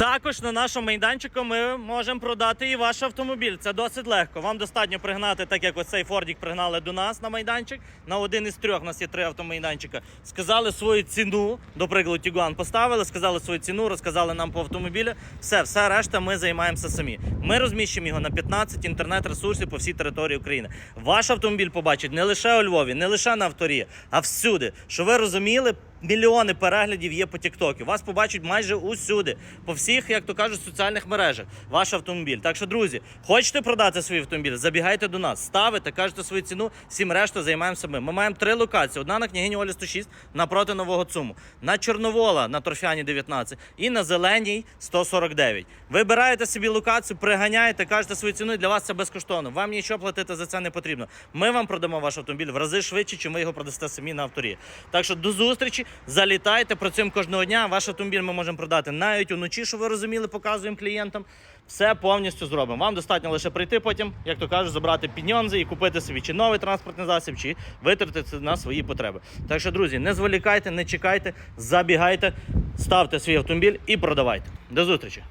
Також на нашому майданчику ми можемо продати і ваш автомобіль. Це досить легко. Вам достатньо пригнати, так як оцей Фордік пригнали до нас на майданчик. На один із трьох у нас є три автомайданчика. Сказали свою ціну, до прикладу, Тігуан поставили, сказали свою ціну, розказали нам по автомобілю. Все, все решта ми займаємося самі. Ми розміщимо його на 15 інтернет-ресурсів по всій території України. Ваш автомобіль побачить не лише у Львові, не лише на авторі, а всюди. Що ви розуміли, мільйони переглядів є по Тіктокі. Вас побачать майже усюди, по всіх, як то кажуть, соціальних мережах. Ваш автомобіль. Так що, друзі, хочете продати свій автомобіль? Забігайте до нас, ставите, кажете свою ціну. Всім решту займаємося ми. Ми маємо три локації: одна на княгині Олі 106 напроти нового ЦУМу, на Чорновола на Торфяні 19 і на Зеленій 149. Вибираєте собі локацію, приганяєте, кажете свою ціну. і Для вас це безкоштовно. Вам нічого платити за це не потрібно. Ми вам продамо ваш автомобіль в рази швидше, чим ви його продасте самі на авторі. Так що до зустрічі, залітайте, працюємо кожного дня. Ваш автомобіль ми можемо продати навіть уночі, що ви розуміли, показуємо клієнтам. Все повністю зробимо. Вам достатньо лише прийти потім, як то кажуть, забрати підньонзи і купити собі чи новий транспортний засіб, чи витратити на свої потреби. Так що, друзі, не зволікайте, не чекайте, забігайте, ставте свій автомобіль і продавайте. До зустрічі!